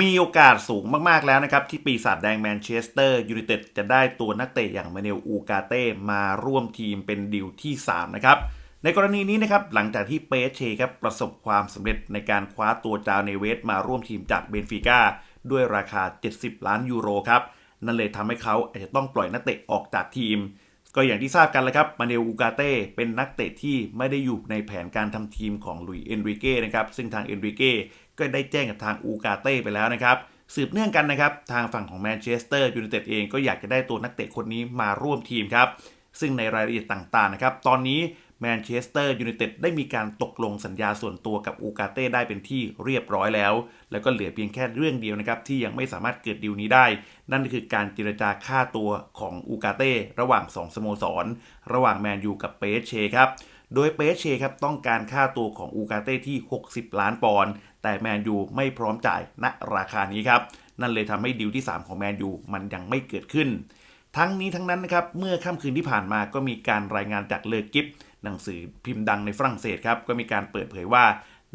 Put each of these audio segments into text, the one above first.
มีโอกาสสูงมาก ๆ แล้วนะครับ ที่ปีศาจแดงแมนเชสเตอร์ยูไนเต็ดจะได้ตัวนักเตะอย่างมาเนลอูกาเต้มาร่วมทีมเป็นดิวที่ 3 นะครับ ในกรณีนี้นะครับ หลังจากที่เปเชครับประสบความสำเร็จในการคว้าตัวจาวเนเวสมาร่วมทีมจากเบนฟิก้าด้วยราคา 70 ล้านยูโรครับ นั่นเลยทำให้เขาอาจจะต้องปล่อยนักเตะออกจากทีม ก็อย่างที่ทราบกันแล้วครับมาเนลอูกาเต้เป็นนักเตะที่ไม่ได้อยู่ในแผนการทำทีมของลุยเอนริเก้นะครับซึ่งทางเอนริเก้ก็ได้แจ้งกับทางอูกาเต้ไปแล้วนะครับสืบเนื่องกันนะครับ ทางฝั่งของแมนเชสเตอร์ยูไนเต็ดเองก็อยากจะได้ตัวนักเตะคนนี้มาร่วมทีมครับ ซึ่งในรายละเอียดต่างๆนะครับ ตอนนี้ แมนเชสเตอร์ยูไนเต็ดได้มีการตกลงสัญญาส่วนตัวกับอูกาเต้ได้เป็นที่เรียบร้อยแล้ว แล้วก็เหลือเพียงแค่เรื่องเดียวนะครับ ที่ยังไม่สามารถเกิดดีลนี้ได้ นั่นคือการเจรจาค่าตัวของอูกาเต้ระหว่าง 2 สโมสร ระหว่างแมนยูกับเปเชครับโดยเปเชครับต้องการค่าตัวของอูกาเต้ที่ 60 ล้านปอนด์แต่แมนยูไม่พร้อมจ่ายณราคานี้ครับนั่นเลยทำให้ดีลที่ 3 ของแมนยูมันยังไม่เกิดขึ้นทั้งนี้ทั้งนั้นนะครับ เมื่อค่ำคืนที่ผ่านมาก็มีการรายงานจากเลอกิฟ หนังสือพิมพ์ดังในฝรั่งเศสครับก็มีการเปิดเผยว่า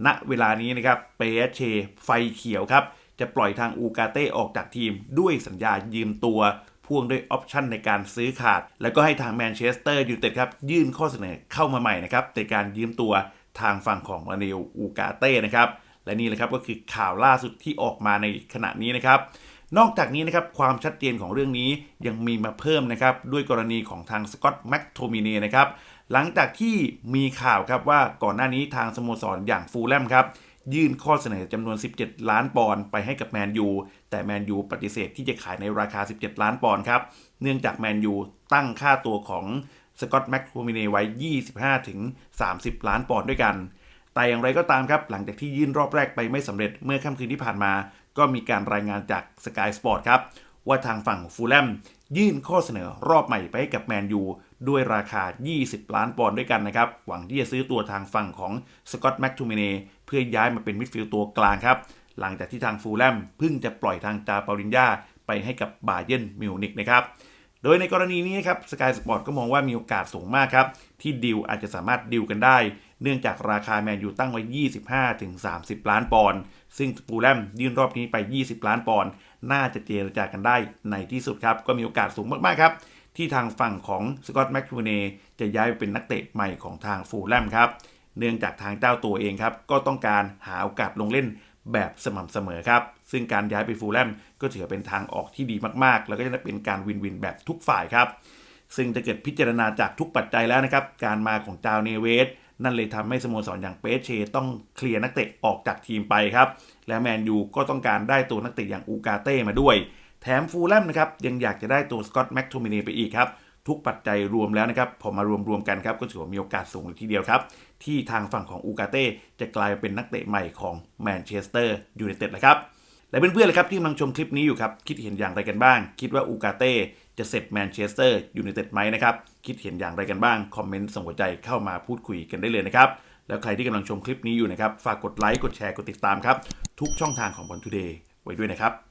ณเวลานี้นะครับเปเชไฟเขียวครับจะปล่อยทางอูกาเต้ออกจากทีมด้วยสัญญายืมตัวพ่วงด้วยออปชั่นในการซื้อขาด แล้วก็ให้ทางแมนเชสเตอร์ยูไนเต็ดครับยื่นข้อเสนอเข้ามาใหม่นะครับในการยืมตัวทางฝั่งของมาเนลอูกาเต้นะครับและนี่แหละครับก็คือข่าวล่าสุดที่ออกมาในขณะนี้นะครับ นอกจากนี้นะครับความชัดเจนของเรื่องนี้ยังมีมาเพิ่มนะครับด้วยกรณีของทางสกอตแม็กโทมิเน่นะครับหลังจากที่มีข่าวครับว่าก่อนหน้านี้ทางสโมสรอย่างฟูลแลมครับยื่นข้อเสนอจำนวน 17 ล้านปอนด์ไปให้กับแมนยูแต่แมนยูปฏิเสธที่จะขายในราคา 17 ล้านปอนด์ครับเนื่องจากแมนยูตั้งค่าตัวของสกอตแม็กโทมิเนไว้ 25 ถึง 30 ล้านปอนด์ด้วยกันแต่อย่างไรก็ตามครับ หลังจากที่ยื่นรอบแรกไปไม่สำเร็จเมื่อค่ำคืนที่ผ่านมา ก็มีการรายงานจาก Sky Sport ครับ ว่าทางฝั่งฟูลแลมยื่นข้อเสนอรอบใหม่ไปให้กับแมนยูด้วยราคา 20 ล้านปอนด์ด้วยกันนะครับ หวังที่จะซื้อตัวทางฝั่งของสกอตแม็กทูมิเนเพื่อย้ายมาเป็นมิดฟิลด์ตัวกลางครับ หลังจากที่ทางฟูลแลมเพิ่งจะปล่อยทางจาปาลินยาไปให้กับบาเยนมิวนิกนะครับ โดยในกรณีนี้นะครับสกายสปอร์ตก็มองว่ามีโอกาสสูงมากครับ ที่ดิวอาจจะสามารถดิวกันได้ เนื่องจากราคาแมนยูตั้งไว้ 25-30 ล้านปอนด์ซึ่งฟูลแลมยื่นรอบนี้ไป 20 ล้านปอนด์น่าจะเจรจากันได้ในที่สุดครับ ก็มีโอกาสสูงมากๆครับ ที่ทางฝั่งของสกอตแม็กทูเนจะย้ายไปเป็นนักเตะใหม่ของทางฟูลแลมครับเนื่องจากทางเจ้าตัวเองครับก็ต้องการหาโอกาสลงเล่น แบบสม่ำเสมอครับ ซึ่งการย้ายไปฟูลแลมก็ถือเป็นทางออกที่ดีมากๆ แล้วก็จะเป็นการวินวินแบบทุกฝ่ายครับ ซึ่งจะเกิดพิจารณาจากทุกปัจจัยแล้วนะครับ การมาของจาวเนเวสนั่นเลยทำให้สโมสรอย่างเปเชต้องเคลียร์นักเตะออกจากทีมไปครับ และแมนยูก็ต้องการได้ตัวนักเตะอย่างอูกาเต้มาด้วย แถมฟูลแลมนะครับยังอยากจะได้ตัวสกอตแม็กโทมิเนไปอีกครับ ทุกปัจจัยรวมแล้วนะครับพอมารวมๆกันครับก็ถือว่ามีโอกาสสูงเลยทีเดียวครับ ที่ทางฝั่งของอูกาเต้จะกลายเป็นนักเตะใหม่ของแมนเชสเตอร์ยูไนเต็ดแล้วครับและเพื่อนๆเลยครับที่กำลังชมคลิปนี้อยู่ครับคิดเห็นอย่างไรกันบ้าง คิดว่าอูกาเต้จะเสร็จแมนเชสเตอร์ยูไนเต็ดไหมนะครับคิดเห็นอย่างไรกันบ้างคอมเมนต์ส่งหัวใจเข้ามาพูดคุยกันได้เลยนะครับแล้วใครที่กำลังชมคลิปนี้อยู่นะครับฝากกดไลค์กดแชร์กดติดตามครับทุกช่องทางของบอลทูเดย์ไว้ด้วยนะครับ